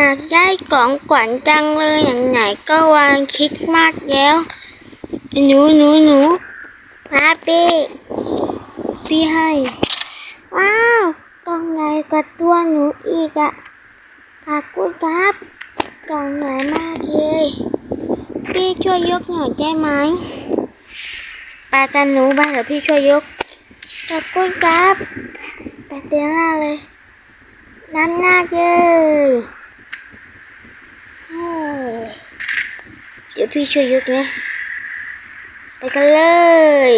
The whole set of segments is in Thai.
อยากได้ของขวัญจังเลยอย่างไหนก็วางคิดมากแล้ว หนูหนูหนูมาพี่พี่ให้ ว้าวกล่องใหญ่กว่าตัวหนูอีกอะขอบคุณครับกล่องใหญ่มากเลยพี่ช่วยยกหน่อยได้ไหมไปกันหนูบ้านเดี๋ยวพี่ช่วยยกขอบคุณครับไปเตียงหน้าเลยน้ำหน้าเลย เดี๋ยวพี่ช่วยยกนะ ไปกันเลย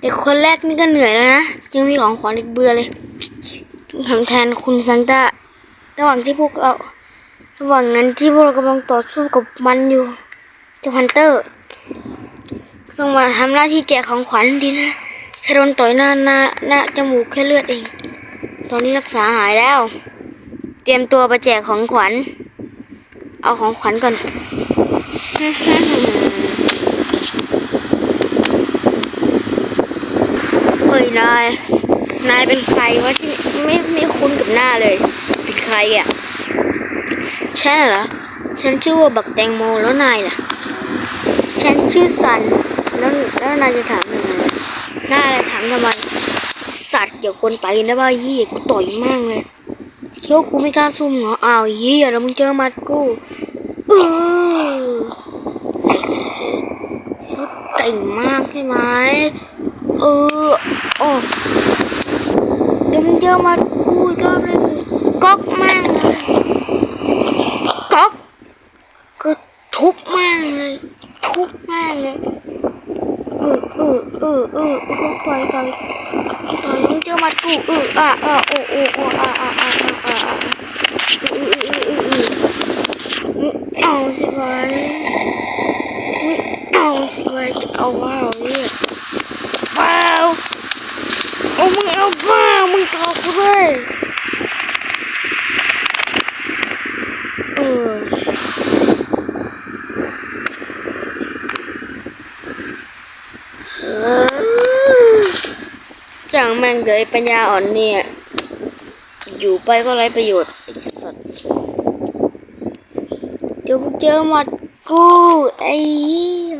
เด็กคนแรกนี่ก็เหนื่อยแล้วนะยังมีของขวัญอีกเบื่อเลยทำแทนคุณซันต้าระหว่างที่พวกเราระหว่างนั้นที่พวกเรากำลังต่อสู้กับมันอยู่เจ้าฮันเตอร์ต้องมาทำหน้าที่แจกของขวัญดีนะแค่โดนต่อยหน้าหน้าหน้าจมูกแค่เลือดเอง ตอนนี้รักษาหายแล้ว เตรียมตัวไปแจกของขวัญ เอาของขวัญก่อนเฮ้ยนาย นายเป็นใครวะที่ไม่ไม่คุ้นกับหน้าเลย เป็นใครอะ ใช่เหรอ ฉันชื่อว่าบักแตงโมแล้วนายล่ะ ฉันชื่อสัน แล้วแล้วนายจะถามทำไมหน้าอะไรถามทำไม สัตว์อย่ากวนไตนะบ้ายี่กูต่อยมากเลย เคี้ยวกูไม่กล้าซุ่มเหรออ้าวยี่แล้วมึงเจอมัดกูเออชุดเก่งมากใช่ไหมเออโอ้เดี๋ยวมึงเจอมัดกูอีกรอบเลยก๊อกมากเลยก๊อกก็ทุบมากเลย ทุบมากเลยเออเออเออเออเออต่อยต่อยต่อยยังเจอมัดกูเอออะอะโอ้โอ้โอ้อะอะอะอะอะอะเออเออเออเออเออไม่ สิไปไม่เอาสิไปจะเอาว้าวเนี่ยว้าวโอ้มึงเอาว้าวมึงตอกกูด้วยเออเออจังแม่งเลยปัญญาอ่อนเนี่ย อยู่ไปก็ไร้ประโยชน์ไอ้สัตว์ เจอหมดกูไอ้เหี้ย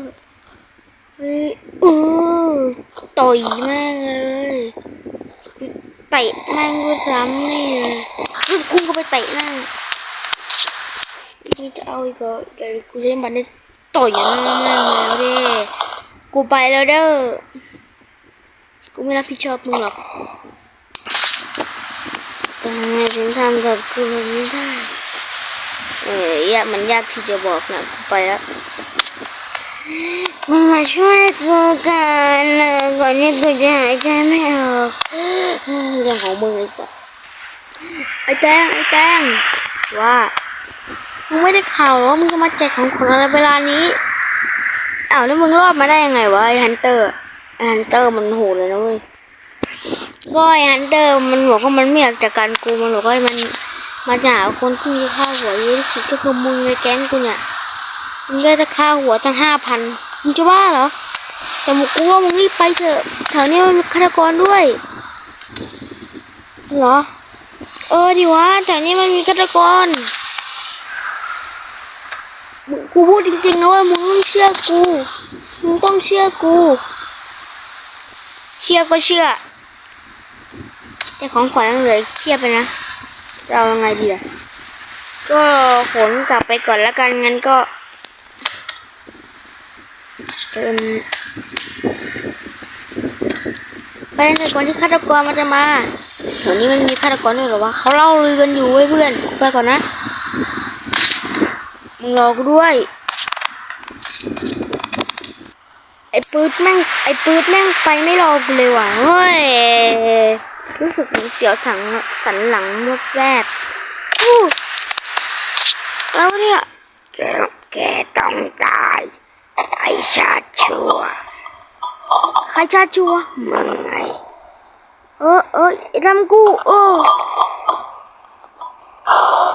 เฮ้ยเออต่อยม่งเลยเตะแม่งกูซ้ำนี่เลยแล้วกูก็ไปเตะหน้านี่จะเอาอีกเหรอแต่กูจะบันได้ต่อยหน้าแม่งแล้วเด้กูไปแล้วเด้อกูไม่รับผิดชอบมึงหรอกแต่ทำไมถึงทำกับกูแบบนี้ได้ เออยากมันยากที่จะบอกนะกูไปแล้วมึงมาช่วยกูกันนะก่อนที่กูจะหายใจไม่ออกเรื่องของมึงไอ้สัสไอ้แตงไอ้แตงว่ามึงไม่ได้ข่าวหรอมึงจะมาแจกของขวัญอะไรเวลานี้อ้าวแล้วมึงรอดมาได้ยังไงวะไอ้ฮันเตอร์ไอ้ฮันเตอร์มันโหดเลยนะเว้ยก็ไอ้ฮันเตอร์มันบอกว่ามันไม่อยากจัดการกูมันบอกว่ามัน มาจะหาคนที่มีค่าหัวเยอะที่สุดก็คือมึงในแก๊งกูเนี่ยมึงได้แต่ค่าหัวตั้งห้าพันมึงจะบ้าเหรอ แต่มึงกูว่ามึงรีบไปเถอะแถวนี้มันมีฆาตกรด้วยเหรอ เออดิวะแถวนี้มันมีฆาตกรมึงกูพูดจริงๆนะว่ามึงต้องเชื่อกู มึงต้องเชื่อกู เชื่อก็เชื่อ แต่ของขวัญยังเหลือเทียบไปนะ จะเอายังไงดีล่ะก็ขนกลับไปก่อนแล้วกันงั้นก็เอิมไปเลยก่อนที่ฆาตกรมันจะมาแถวนี้มันมีฆาตกรด้วยเหรอวะเขาเล่าลือกันอยู่เว้ยเพื่อนไปก่อนนะมึงรอกูด้วย ไอ้ปืดแม่งไอ้ปืดแม่งไปไม่รอกูเลยว่ะเฮ้ย รู้สึกเหมือนเสียวสันสันหลังแวบแวบอู้แล้วเนี่ยแกแกต้องตายไอ้ชาติชัวใครชาติชัวมึงไง เออเออไอ้ดำกูเออเออ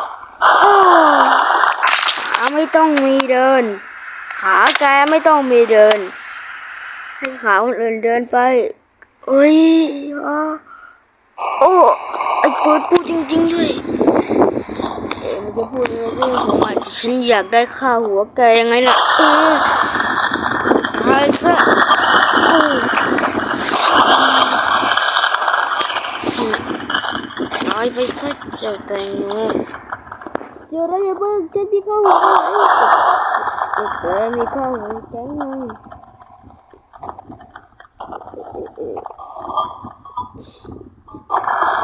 ขาไม่ต้องมีเดิน ขาแกไม่ต้องมีเดินให้ขาคนอื่นเดินไปเอ้ยอะ โอ้ไอ้ปืดพูดจริงๆด้วยเอ๋มันจะพูดอะไรเรื่องของมันฉันอยากได้ค่าหัวแกยังไงล่ะเออตายซะเออตายไปซะเจ้าแตงโมเดี๋ยวเราอย่าเพิ่งฉันมีข้าวหัวแกมีข้าวหัวแกไง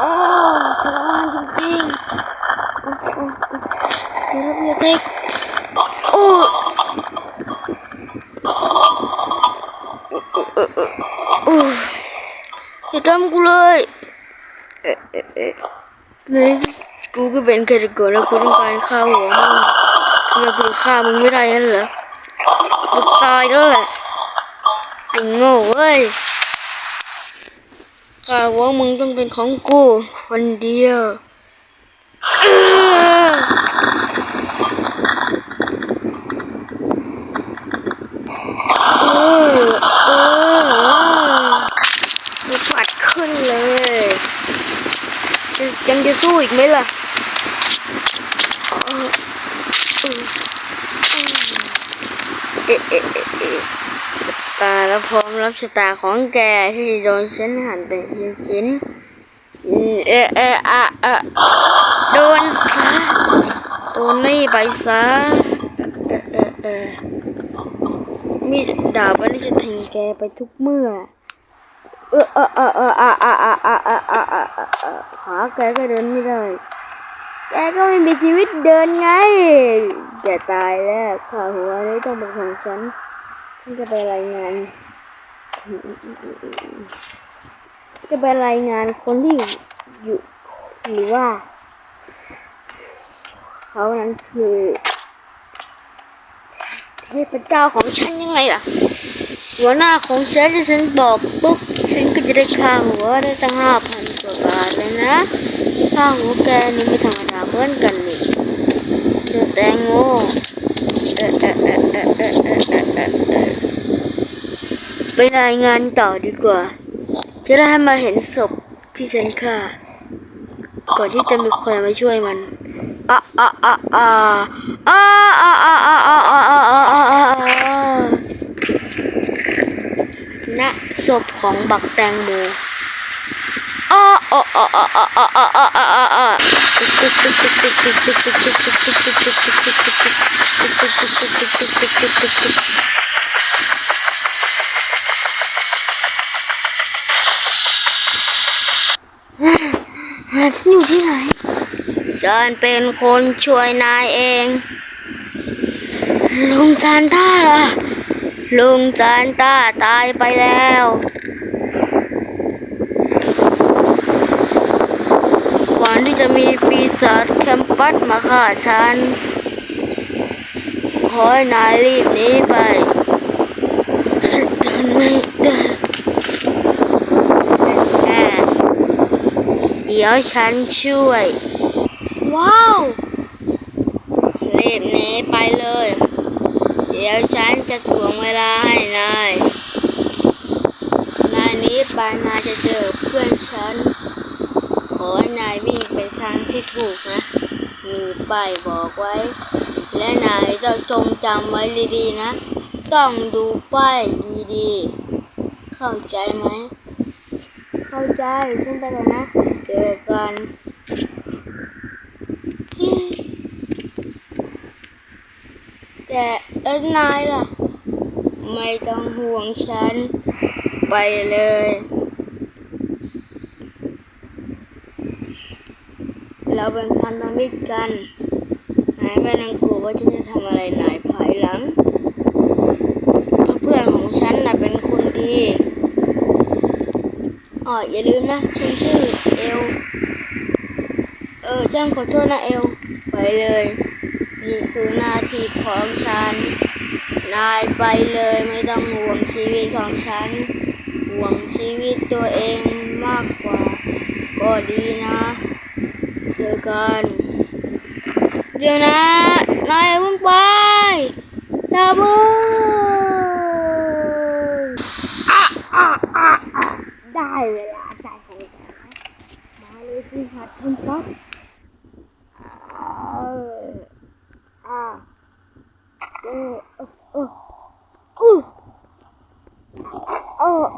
อ้าวทรมานจริงๆโอ้โอ้โอ้เดี๋ยวเราเด็กโอ้อย่าทำกูเลยเอ๊ะเอ๊ะเอ๊ะนี่กูก็เป็นแค่เด็กแล้วกูต้องการฆ่าหัวมึงทำไมกูฆ่ามึงไม่ได้งั้นเหรอกูตายแล้วแหละไอ้โง่เว้ย กาว่ามึงต้องเป็นของกู คนเดียวเออเออเออมีปัดขึ้นเลยจะยังจะสู้อีกไหมล่ะเออเออเออเอะเอะเอะเอะ ตาแล้วพ รับชะตาของแกที่โดนฉันหั่นเป็นชิ้นๆอืมเอะเออะอะโดนซะโดนนี่ไปซะเอะเอะเอะมีดาบอันนี้จะแทงแกไปทุกเมื่อเออเออเออเออออะออะออะอะอะหาแกก็เดินไม่ได้แกก็ไม่มีชีวิตเดินไงแกตายแล้วขาหัวนี้ต้องเป็นของฉันฉันจะไปรายงาน จะไปรายงานคนที่อยู่หรือว่า เขานั้นคือเทพเจ้าของฉันยังไงล่ะ หัวหน้าของฉันที่ฉันบอกปุ๊บฉันก็จะได้ค่าหัวได้ตั้งห้าพันกว่าบาทเลยนะค่าหัวแกนี่ไม่ธรรมดาเหมือนกันนี่เธอแตงโม ไปรายงานต่อดีกว่า จะได้ให้มาเห็นศพที่ฉันฆ่า ก่อนที่จะมีคนมาช่วยมันอะอะอะอะอะอะอะอะอะอะอะอะอะอะณศพของบักแตงโมอ้ออ้ออ้ออ้ออ้ออ้ออ้ออ้ออ้ออ้อติ๊ก ฉันเป็นคนช่วยนายเอง ลุงซานต้าล่ะ ลุงซานต้าตายไปแล้วก่อนที่จะมีปีศาจแคมปัสมาฆ่าฉัน ขอให้นายรีบหนีไปฉันเดินไม่ได้เดี๋ยวฉันช่วย ว้าวรีบหนีไปเลย เดี๋ยวฉันจะถ่วงเวลาให้นายนายนี้ไปนายจะเจอเพื่อนฉัน ขอให้นายวิ่งไปทางที่ถูกนะ มีป้ายบอกไว้ และนายต้องจงจำไว้ดีๆนะ ต้องดูป้ายดีๆ เข้าใจไหม เข้าใจฉันไปแล้วนะ เจอกัน แต่เอ้ยนายล่ะ ไม่ต้องห่วงฉัน ไปเลย เราเป็นพันธมิตรกัน นายไม่ต้องกลัวว่าฉันจะทำอะไรนายภายหลังเพราะเพื่อนของฉันน่ะเป็นคนดีอ๋ออย่าลืมนะฉันชื่อเอล เออจ้างขอโทษนะเอล ไปเลย คือหน้าที่ของฉัน นายไปเลยไม่ต้องห่วงชีวิตของฉัน ห่วงชีวิตตัวเองมากกว่า ก็ดีนะเจอกัน เดี๋ยวนะ นายเพิ่งไปอย่าเพิ่งอะอะอะอะได้เวลาจ่ายของแกมาเลยสิหัดทำป๊อป 二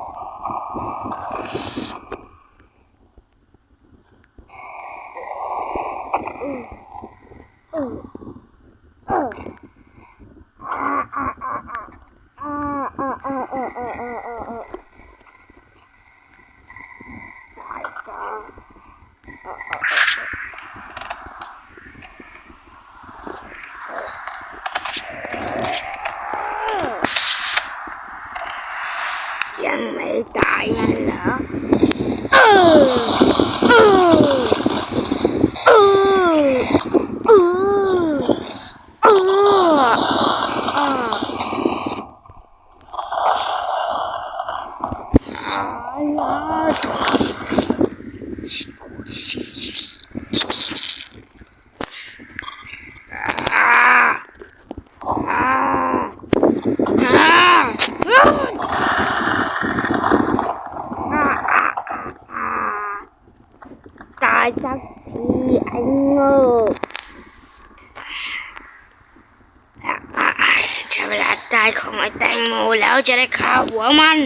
แล้วจะได้ฆ่าหัวมัน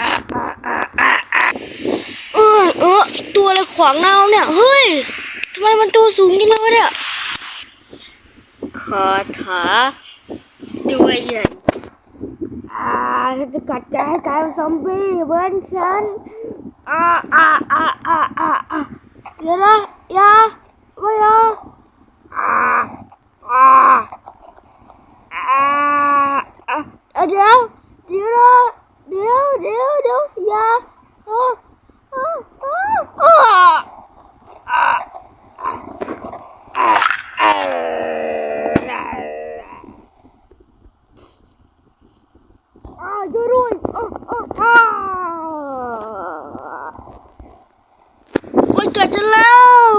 อะอะอะอะอะเออเออตัวอะไรขวางหน้าเราเนี่ย เฮ้ยทำไมมันตัวสูงจังเลยวะเนี่ยคาถาตัวใหญ่อ่าฉันจะกัดแกให้กลายเป็นซอมบี้เหมือนฉันอ่าอ่าอ่าอ่าอ่าอ่าเดี๋ยวนะอย่าไม่นะอ่าอ่าอ่าอ่าเดี๋ยวเดี๋ยวนะเดี๋ยวเดี๋ยวเดี๋ยวอย่าอ่าอ่าอ่าอ่าอ่าอ่าอ่าช่วยด้วยอ่าอ่าอ่า โอ้ยเกิดจะแล้ว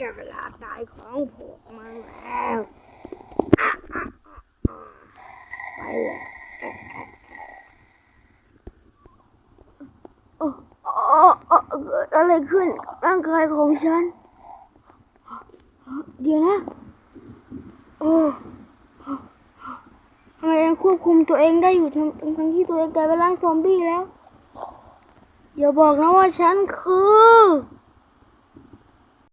จะเวลาตายของพวกมันแล้ว ไปเลยโอ้โอ้โอ้เกิด อะไรขึ้นกับร่างกายของฉัน เดี๋ยวนะ โอ้ทำไมยังควบคุมตัวเองได้อยู่ทั้งทั้งทั้งที่ตัวเองกลายเป็นร่างซอมบี้แล้ว อย่าบอกนะว่าฉันคือ